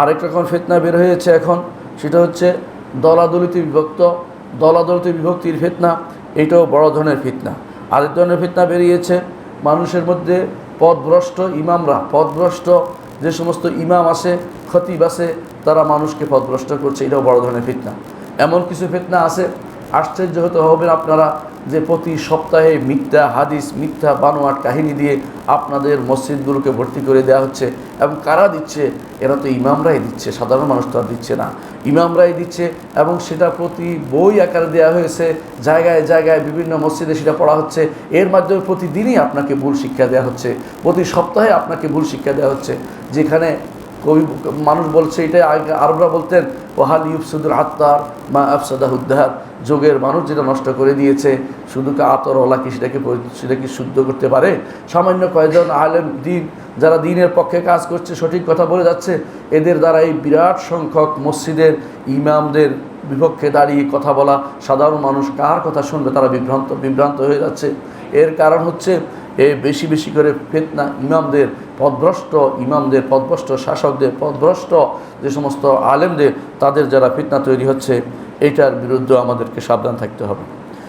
আরেক রকম ফেতনা বের হয়েছে এখন, সেটা হচ্ছে দলাদলিতে বিভক্ত, দলাদলিতে বিভক্তির ফেতনা, এটাও বড় ধরনের ফিতনা। আরেক ধরনের ফিতনা বেরিয়েছে মানুষের মধ্যে পদভ্রষ্ট ইমামরা। পথভ্রষ্ট যে সমস্ত ইমাম আছে, খতিব আছে, তারা মানুষকে পথভ্রষ্ট করছে, এটাও বড় ধরনের ফিতনা। এমন কিছু ফিতনা আছে, আশ্চর্য হতে হবেন আপনারা যে প্রতি সপ্তাহে মিথ্যা হাদিস, মিথ্যা বানোয়াট কাহিনী দিয়ে আপনাদের মসজিদগুলোকে ভর্তি করে দেওয়া হচ্ছে। এবং কারা দিচ্ছে? এরা তো ইমামরাই দিচ্ছে, সাধারণ মানুষ তো আর দিচ্ছে না। ইমামরাই দিচ্ছে এবং সেটা প্রতি বই আকারে দেওয়া হয়েছে, জায়গায় জায়গায় বিভিন্ন মসজিদে সেটা পড়া হচ্ছে। এর মাধ্যমে প্রতিদিনই আপনাকে ভুল শিক্ষা দেওয়া হচ্ছে, প্রতি সপ্তাহে আপনাকে ভুল শিক্ষা দেওয়া হচ্ছে। যেখানে কবি মানুষ বলছে এটা আগে আরবরা বলতেন ওহাল ইউফসুদুল আত্মার মা আফসাদাহুদ্দার যোগের মানুষ যেটা নষ্ট করে দিয়েছে, শুধু আতর ওলা কি সেটাকে সেটাকে শুদ্ধ করতে পারে? সামান্য কয়েকজন আলেম দিন যারা দিনের পক্ষে কাজ করছে, সঠিক কথা বলে যাচ্ছে, এদের দ্বারা এই বিরাট সংখ্যক মসজিদের ইমামদের বিপক্ষে দাঁড়িয়ে কথা বলা সাধারণ মানুষ কার কথা শুনবে? তারা বিভ্রান্ত বিভ্রান্ত হয়ে যাচ্ছে। এর কারণ হচ্ছে এ বেশি বেশি করে ফেতনা, ইমামদের পদভ্রষ্ট ইমামদের পদভ্রষ্ট, শাসকদের পদভ্রষ্ট যে সমস্ত আলেমদের, তাদের যারা ফিতনা তৈরি হচ্ছে এটার বিরুদ্ধে আমাদেরকে সাবধান থাকতে হবে।